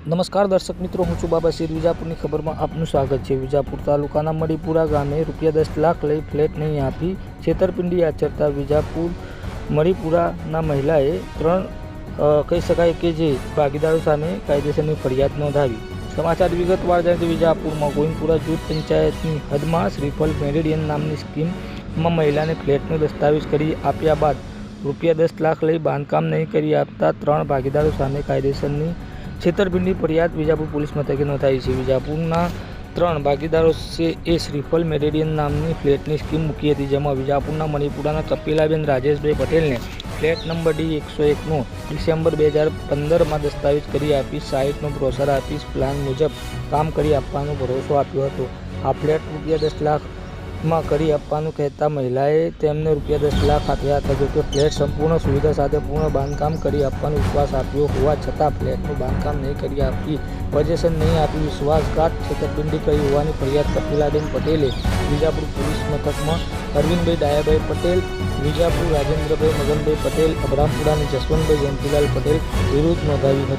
નમસ્કાર દર્શક મિત્રો, હું છું બાબા શેર. વિજાપુરની ખબરમાં આપનું સ્વાગત છે. વિજાપુર તાલુકાના મડીપુરા ગામે રૂપિયા દસ લાખ લઈ ફ્લેટ નહીં આપી છેતરપિંડી આચરતા વિજાપુર મણીપુરાના મહિલાએ ત્રણ કહી શકાય કે જે ભાગીદારો સામે કાયદેસરની ફરિયાદ નોંધાવી. સમાચાર વિગતવાર જાણે વિજાપુરમાં ગોવિંદપુરા જૂથ પંચાયતની હદમાં શ્રીફળ મેરેડિયન નામની સ્કીમમાં મહિલાને ફ્લેટનો દસ્તાવેજ કરી આપ્યા બાદ રૂપિયા દસ લાખ લઈ બાંધકામ નહીં કરી આપતા ત્રણ ભાગીદારો સામે કાયદેસરની છેતરપિંડી ફરિયાદ વિજાપુર પોલીસ મથકે નોંધાઈ છે. વિજાપુરના ત્રણ ભાગીદારો છે એ શ્રીફલ મેરેડિયન નામની ફ્લેટની સ્કીમ મૂકી હતી, જેમાં વિજાપુરના મણિપુરાના કપિલાબેન રાજેશભાઈ પટેલને ફ્લેટ નંબર ડી એકસો એકનો ડિસેમ્બર બે હજાર પંદરમાં દસ્તાવેજ કરી આપી સાઇટનો પ્રોસર આપી, પ્લાન મુજબ કામ કરી આપવાનો ભરોસો આપ્યો હતો. આ ફ્લેટ રૂપિયા દસ લાખમાં કરી આપવાનું કહેતા મહિલાએ તેમને રૂપિયા દસ લાખ આપ્યા હતા. જોકે ફ્લેટ સંપૂર્ણ સુવિધા સાથે પૂર્ણ બાંધકામ કરી આપવાનો વિશ્વાસ આપ્યો હોવા છતાં ફ્લેટનું બાંધકામ નહીં કરી આપી પજેશન નહીં આપી વિશ્વાસઘાત છેતરપિંડી કરી હોવાની ફરિયાદ કપિલાબેન પટેલે વિજાપુર પોલીસ મથકમાં. અરવિંદભાઈ ડાયાભાઈ પટેલ, વિજાપુર રાજેન્દ્રભાઈ મગનભાઈ પટેલ, અબ્રામપુરાની જસવંતભાઈ જયંતિલાલ પટેલ વિરુદ્ધ નોંધાવી હતી.